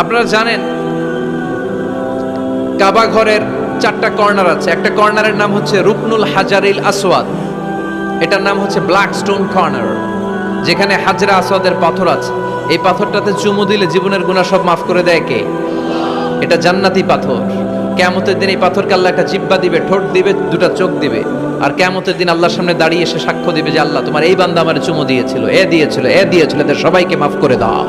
আপনারা জানেন, কাবা ঘরের চারটা কর্নার আছে। একটা কর্নারের নাম হচ্ছে রুকনুল হাজারিল আসওয়াদ। এটার নাম হচ্ছে ব্ল্যাক স্টোন কর্নার, যেখানে হাজরা আসওয়াদের পাথর আছে। এই পাথরটাতে চুমু দিলে জীবনের গুণা সব মাফ করে দেয় কে? এটা জান্নাতি পাথর। কেমতের দিন এই পাথরকে আল্লাহ একটা জিব্বা দিবে, ঠোঁট দিবে, দুটা চোখ দিবে। আর কেমতের দিন আল্লাহর সামনে দাঁড়িয়ে এসে সাক্ষ্য দিবে যে আল্লাহ, তোমার এই বান্দা আমার চুমু দিয়েছিল, এ দিয়েছিল এ দিয়েছিল, এদের সবাইকে মাফ করে দাও।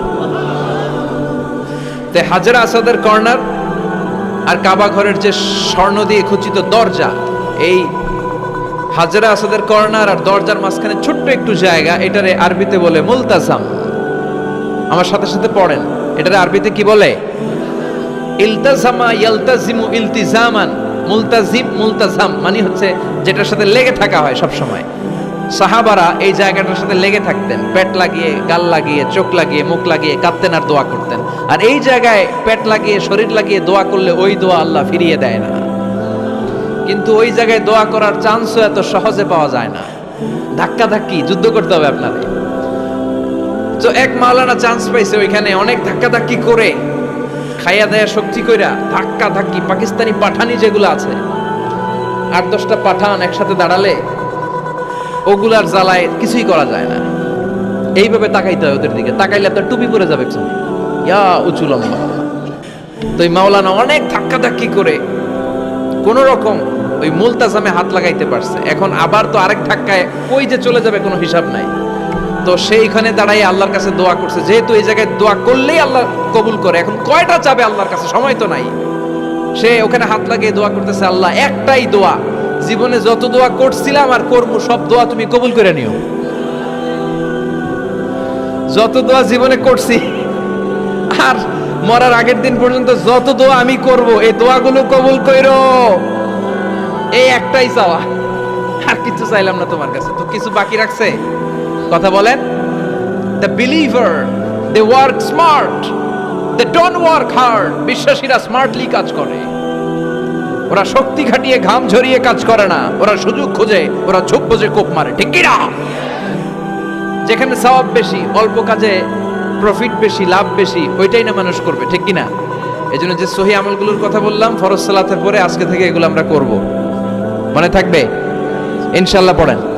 তে হাজরা আসাদের কর্নার আর কাবা ঘরের যে স্বর্ণ দিয়ে খচিত দরজা, এই হাজরা আসাদের কর্নার আর দরজার মাঝখানে ছোট্ট একটু জায়গা, এটারে আরবিতে বলে মুলতাজাম। আমার সাথে সাথে পড়েন, এটারে আরবিতে কি বলে? ইলতাজামা ইয়ালতাজিমু ইলতিজামান মুলতাজিম মুলতাজাম মানে হচ্ছে যেটার সাথে লেগে থাকা হয় সব সময় সাহাবারা এই জায়গাটার সাথে লেগে থাকতেন, পেট লাগিয়ে, গাল লাগিয়ে, চোখ লাগিয়ে, মুখ লাগিয়ে কাঁদতেন আর দোয়া করতেন। আর এই জায়গায় পেট লাগিয়ে, শরীর লাগিয়ে দোয়া করলে ওই দোয়া আল্লাহ ফিরিয়ে দেয় না। কিন্তু ওই জায়গায় দোয়া করার চান্সও এত সহজে পাওয়া যায় না। ধাক্কা ধাক্কি, যুদ্ধ করতে হবে আপনাদের। তো এক মাওলানা চান্স পাইছে ওইখানে, অনেক ধাক্কা ধাক্কি করে, খাইয়া দেয়া শক্তি কইরা ধাক্কা ধাক্কি, পাকিস্তানি পাঠানি যেগুলো আছে, আট দশটা পাঠান একসাথে দাঁড়ালে, ওগুলার জ্বালায় কিছুই করা যায় না। এইভাবে তাকাইতে হয় ওদের দিকে। তাকাইলে আপনার টুপি পরে যাবে পিছনে। ইয়া উঁচু লম্বা তো মাওলানা অনেক ধাক্কা ধাক্কি করে কোন রকম ওই মুলতাজামে হাত লাগাইতে পারছে। এখন আবার তো আরেক ধাক্কায় কই যে চলে যাবে কোনো হিসাব নাই। তো সেইখানে দাঁড়াই আল্লাহর কাছে দোয়া করছে। যেহেতু এই জায়গায় দোয়া করলেই আল্লাহ কবুল করে, এখন কয়টা চাবে আল্লাহর কাছে? সময় তো নাই। সে ওখানে হাত লাগিয়ে দোয়া করতেছে, আল্লাহ, একটাই দোয়া। জীবনে যত দোয়া করছিলাম আর করব, সব দোয়া তুমি কবুল করে নিও। যত দোয়া জীবনে করছি আর মরার আগের দিন পর্যন্ত যত দোয়া আমি করব, এই দোয়াগুলো কবুল কইরো। এই একটাই চাওয়া। আর কিছু চাইলাম না তোমার কাছে। তো কিছু বাকি রাখছে? কথা বলেন। The believer they work smart they don't work hard বিশ্বাসীরা smartly কাজ করে। ওরা শক্তি খাটিয়ে, ঘাম ঝরিয়ে কাজ করে না। ওরা সুযোগ খোঁজে, ওরা ঝোপ বোঝে, কোপ মারে। ঠিক কি না যেখানে সওয়াব বেশি, অল্প কাজে প্রফিট বেশি, লাভ বেশি, ওইটাই না মানুষ করবে, ঠিক কিনা? এই জন্য যে সহি আমলগুলোর কথা বললাম, ফরজ সালাতের পরে আজকে থেকে এগুলো আমরা করব। মনে থাকবে? ইনশাল্লাহ পড়েন।